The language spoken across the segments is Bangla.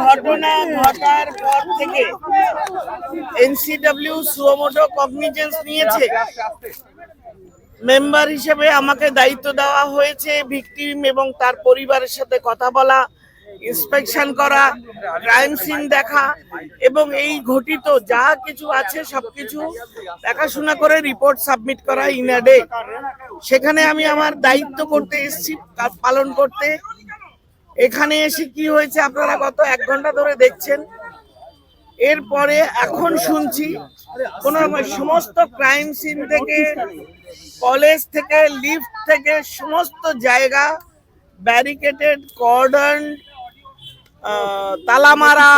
ঘটনা ঘটার পর থেকে কগনিজেন্স নিয়েছে। মেম্বার হিসেবে আমাকে দায়িত্ব দেওয়া হয়েছে ভিকটিম এবং তার পরিবারের সাথে কথা বলা। ইন্সপেকশন করা ক্রাইম সিন দেখা এবং এই ঘটিত যা কিছু আছে, সবকিছু দেখাশোনা করে রিপোর্ট সাবমিট করা ইনাডে সেখানে আমি আমার দায়িত্ব করতে এসেছি পালন করতে। এখানে এসে কি হয়েছে আপনারা গত এক ঘণ্টা ধরে দেখছেন। এরপরে এখন শুনছি, কোন সমস্ত ক্রাইম সিন থেকে কলেজ থেকে লিফট থেকে, সমস্ত জায়গা ব্যারিকেটেড কর্ডন তালামারা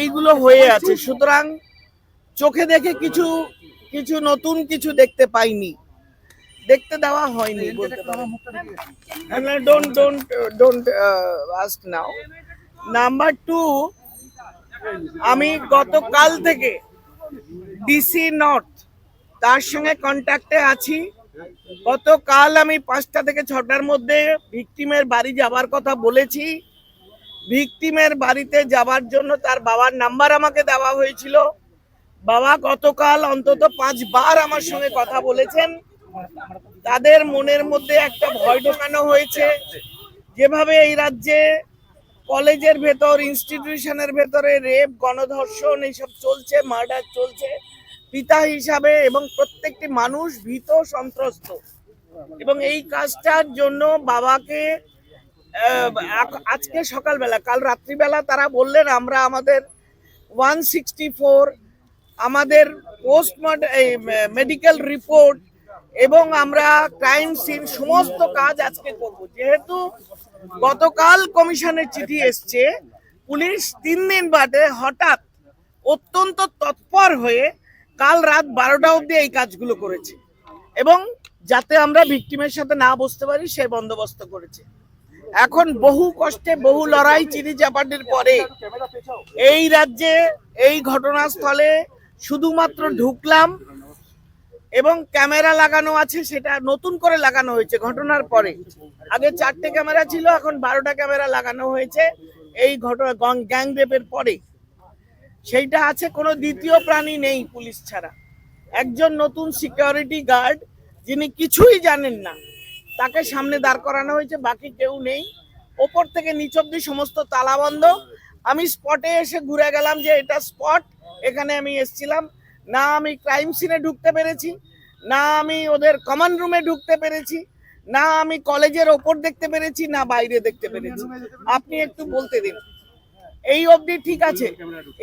এইগুলো হয়ে আছে। সুতরাং চোখে দেখে কিছু কিছু নতুন কিছু দেখতে পাইনি। দেখতে দেওয়া হয়নি বলতে don't don't don't now number two আমি গতকাল থেকে ডিসি নর্থ তার সঙ্গে কন্ট্যাক্টে আছি। গতকাল আমি পাঁচটা থেকে ছটার মধ্যে ভিকটিমের বাড়ি যাবার কথা বলেছি। ভিকটিমের বাড়িতে যাবার জন্য তার বাবার নাম্বার আমাকে দেওয়া হয়েছিল। বাবা গতকাল অন্তত পাঁচবার আমার সঙ্গে কথা বলেছেন। তাদের মনের মধ্যে একটা ভয় ঢোকানো হয়েছে। যেভাবে এই রাজ্যে কলেজের ভেতর ইনস্টিটিউশনের ভেতরে রেপ, গণধর্ষণ এইসব চলছে, মার্ডার চলছে, পিতা হিসাবে এবং প্রত্যেকটি মানুষ ভীত সন্ত্রস্ত। এবং এই কাজটার জন্য বাবাকে আজকে সকালবেলা কাল রাত্রিবেলা তারা বললেন আমরা আমাদের ওয়ান সিক্সটি ফোর আমাদের পোস্ট মেডিকেল রিপোর্ট এবং আমরা ক্রাইম সিন সমস্ত কাজ আজকে করব। যেহেতু গতকাল কমিশনের চিঠি এসছে পুলিশ তিন দিন বাদে হঠাৎ অত্যন্ত তৎপর হয়ে কাল রাত বারোটা অবধি এই কাজগুলো করেছে এবং যাতে আমরা ভিকটিমের সাথে না বসতে পারি সে বন্দোবস্ত করেছে। এখন বহু কষ্টে বহু লড়াই চিনি চাপাটির পরে এই রাজ্যে এই ঘটনাস্থলে শুধুমাত্র ঢুকলাম এবং ক্যামেরা লাগানো আছে, সেটা নতুন করে লাগানো হয়েছে ঘটনার পরে। আগে চারটে ক্যামেরা ছিল, এখন বারোটা ক্যামেরা লাগানো হয়েছে এই ঘটনা গ্যাং রেপের পরে। সেইটা আছে, কোনো দ্বিতীয় প্রাণী নেই পুলিশ ছাড়া। একজন নতুন সিকিউরিটি গার্ড যিনি কিছুই জানেন না। তাকে সামনে দাঁড় করানো হয়েছে, বাকি কেউ নেই। ওপর থেকে নিচ অব্দি সমস্ত তালা বন্ধ। আমি স্পটে এসে ঘুরে গেলাম যে এটা স্পট এখানে আমি এসেছিলাম। না আমি ক্রাইম সিনে ঢুকতে পেরেছি, না আমি ওদের কমন রুমে ঢুকতে পেরেছি, না আমি কলেজের ওপর দেখতে পেরেছি, না বাইরে দেখতে পেরেছি। আপনি একটু বলতে দিন। এই অবধি ঠিক আছে।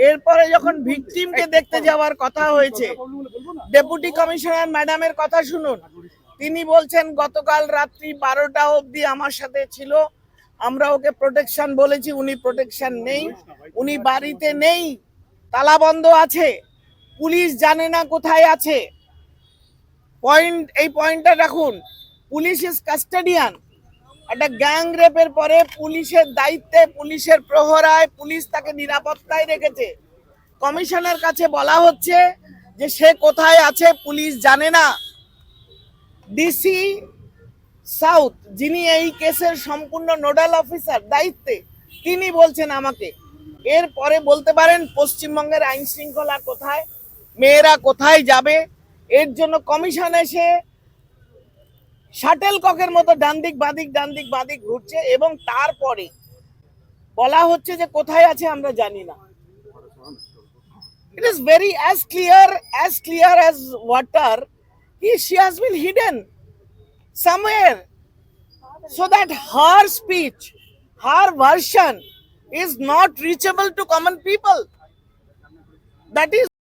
এরপরে যখন ভিকটিমকে দেখতে যাওয়ার কথা হয়েছে ডেপুটি কমিশনার ম্যাডামের কথা শুনুন। তিনি বলছেন, গতকাল রাত্রি বারোটা অবধি আমার সাথে ছিল। আমরা ওকে প্রোটেকশন বলেছি, উনি প্রোটেকশন নেই। উনি বাড়িতে নেই। তালা বন্ধ আছে। পুলিশ জানে না কোথায় আছে। পয়েন্ট এই পয়েন্টটা রাখুন। পুলিশ ইজ কাস্টাডিয়ান একটা গ্যাং রেপের পরে পুলিশের দায়িত্বে, পুলিশের প্রহরায় পুলিশ তাকে নিরাপত্তায় রেখেছে। কমিশনের কাছে বলা হচ্ছে যে সে কোথায় আছে, পুলিশ জানে না। ডিসি সাউথ, যিনি এই কেসের সম্পূর্ণ নোডাল অফিসার, দায়িত্বে, তিনি বলছেন আমাকে এরপরে বলতে পারেন পশ্চিমবঙ্গের আইন শৃঙ্খলা কোথায়, মেয়েরা কোথায় যাবে, এর জন্য কমিশন এসে শাটেল ককের মতো ডান দিক বাদিক ডান দিক বাদিক ঘুরছে এবং তারপরে বলা হচ্ছে যে কোথায় আছে আমরা জানি না। It is very as clear as clear as water he, she has been hidden somewhere. So that her speech her version is not reachable to common people. That is